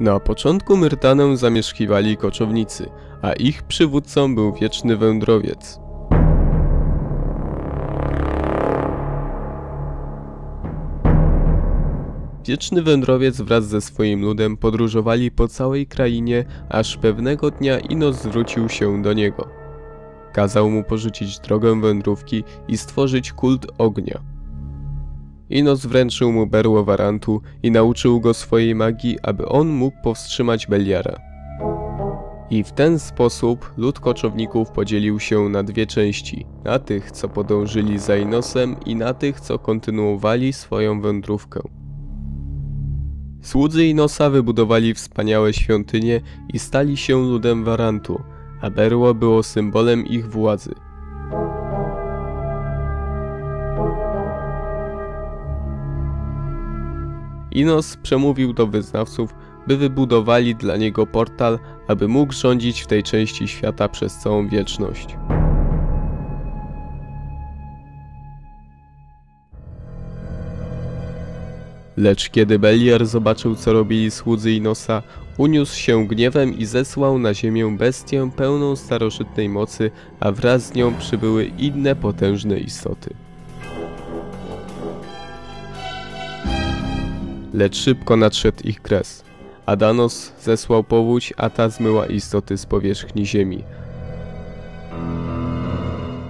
Na początku Myrtanę zamieszkiwali koczownicy, a ich przywódcą był wieczny wędrowiec. Wieczny wędrowiec wraz ze swoim ludem podróżowali po całej krainie, aż pewnego dnia Inos zwrócił się do niego. Kazał mu porzucić drogę wędrówki i stworzyć kult ognia. Inos wręczył mu berło warantu i nauczył go swojej magii, aby on mógł powstrzymać Beliara. I w ten sposób lud koczowników podzielił się na dwie części, na tych, co podążyli za Inosem i na tych, co kontynuowali swoją wędrówkę. Słudzy Inosa wybudowali wspaniałe świątynie i stali się ludem Warantu, a berło było symbolem ich władzy. Inos przemówił do wyznawców, by wybudowali dla niego portal, aby mógł rządzić w tej części świata przez całą wieczność. Lecz kiedy Beliar zobaczył co robili słudzy Inosa, uniósł się gniewem i zesłał na ziemię bestię pełną starożytnej mocy, a wraz z nią przybyły inne potężne istoty. Lecz szybko nadszedł ich kres. Adanos zesłał powódź, a ta zmyła istoty z powierzchni ziemi.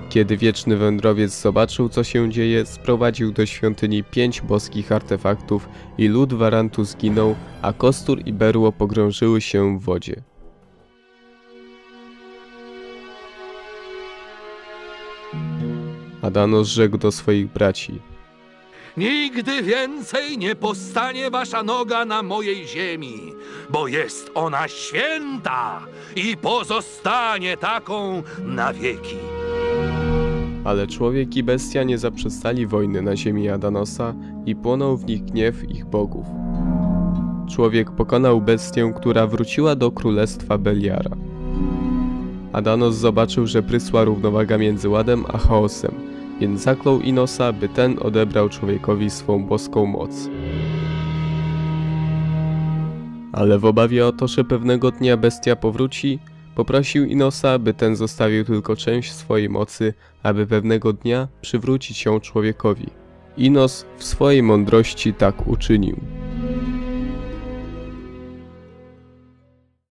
Kiedy wieczny wędrowiec zobaczył, co się dzieje, sprowadził do świątyni pięć boskich artefaktów i lud Warantu zginął, a kostur i berło pogrążyły się w wodzie. Adanos rzekł do swoich braci. Nigdy więcej nie postanie wasza noga na mojej ziemi, bo jest ona święta i pozostanie taką na wieki. Ale człowiek i bestia nie zaprzestali wojny na ziemi Adanosa i płonął w nich gniew ich bogów. Człowiek pokonał bestię, która wróciła do królestwa Beliara. Adanos zobaczył, że prysła równowaga między ładem a chaosem, więc zaklął Inosa, by ten odebrał człowiekowi swą boską moc. Ale w obawie o to, że pewnego dnia bestia powróci, poprosił Inosa, by ten zostawił tylko część swojej mocy, aby pewnego dnia przywrócić ją człowiekowi. Inos w swojej mądrości tak uczynił.